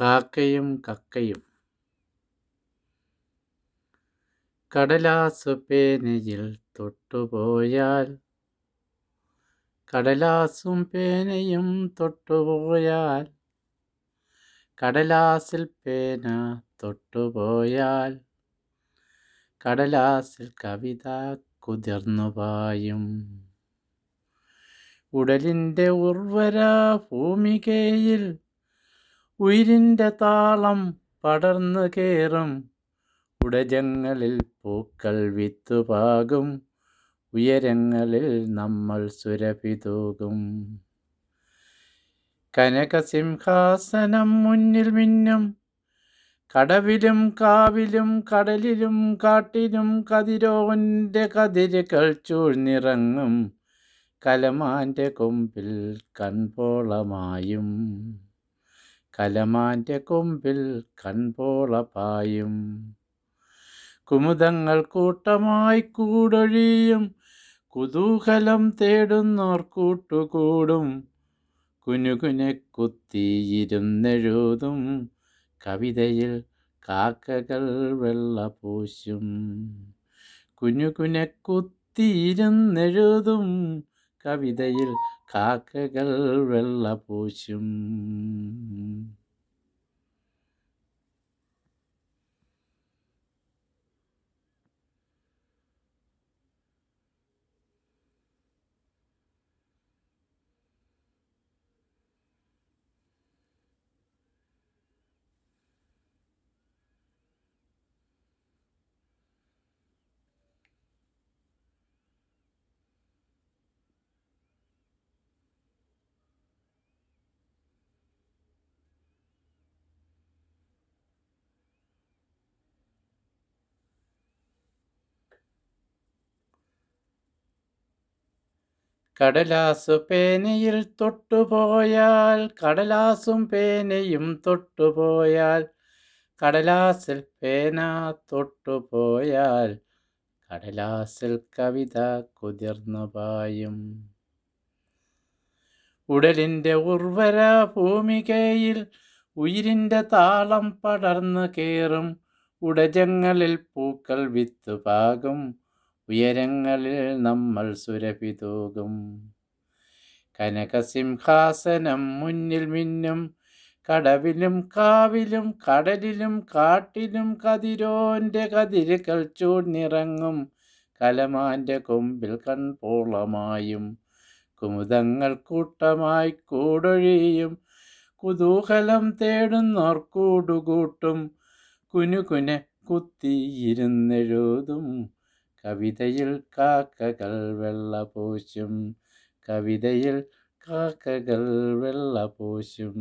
കാക്കയും കക്കയും. കടലാസു പേനയിൽ തൊട്ടുപോയാൽ കടലാസും പേനയും തൊട്ടുപോയാൽ കടലാസിൽ പേന തൊട്ടുപോയാൽ കടലാസിൽ കവിത കുതിർന്നു പായും. ഉടലിന്റെ ഉർവര ഭൂമികയിൽ ഉയിരിന്റെ താളം പടർന്നു കയറും ഉടജങ്ങളിൽ പൂക്കൾ വിത്തുപാകും ഉയരങ്ങളിൽ നമ്മൾ സുരഭിതൂകും. കനകസിംഹാസനം മുന്നിൽ മിന്നും. കടവിലും കാവിലും കടലിലും കാട്ടിലും കതിരോന്റെ കതിരുകൾ ചൂഴ്ന്നിറങ്ങും. കലമാന്റെ കൊമ്പിൽ കൺപോളമായും. കലമാന്റെ കൊമ്പിൽ കൺപോളപായും കുമുദങ്ങൾ കൂട്ടമായി കൂടൊഴിയും. കുതൂഹലം തേടുന്നോർ കൂട്ടുകൂടും. കുനുകുനെ കുത്തിയിരുന്നെഴുതും. കവിതയിൽ കാക്കകൾ വെള്ള വെള്ളപൂശും കുനുകുനെ കുത്തിയിരുന്നെഴുതും. കവിതയിൽ കാക്കകൾ വെള്ളപൂശും കടലാസു പേനയിൽ തൊട്ടുപോയാൽ കടലാസും പേനയും തൊട്ടുപോയാൽ കടലാസിൽ പേന തൊട്ടുപോയാൽ കടലാസിൽ കവിത കുതിർന്നു പായും. ഉടലിന്റെ ഉർവര ഭൂമികയിൽ ഉയിരിന്റെ താളം പടർന്നു കയറും ഉടജങ്ങളിൽ പൂക്കൾ വിത്തുപാകും ഉയരങ്ങളിൽ നമ്മൾ സുരഭിതൂകും. കനകസിംഹാസനം മുന്നിൽ മിന്നും കടവിലും കാവിലും കടലിലും കാട്ടിലും കതിരോന്റെ കതിരുകൾ ചൂടിറങ്ങും കലമാന്റെ കൊമ്പിൽ കൺപോളമായും കുമുദങ്ങൾ കൂട്ടമായി കൂടൊഴിയും. കുതൂഹലം തേടുന്നോർ കൂടുകൂട്ടും കുനുകുനെ കുത്തിയിരുന്നെഴുതും. കവിതയിൽ കാക്കകൾ വെള്ള പൂശും. കവിതയിൽ കാക്കകൾ വെള്ളപൂശും